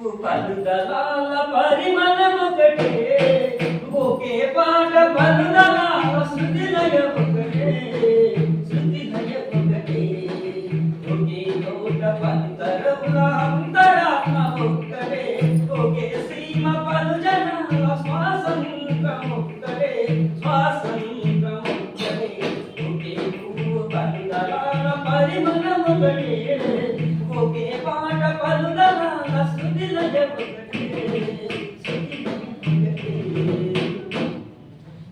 పలుదలాల పరిమళము కటే ఒకే పాట పలుదలాల శృతి నయ ఒకటే శృతి నయ ఒకటే ఒకే నోట పంతరముల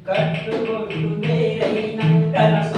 கட்டுக்கொண்டு மேலை நங்கரச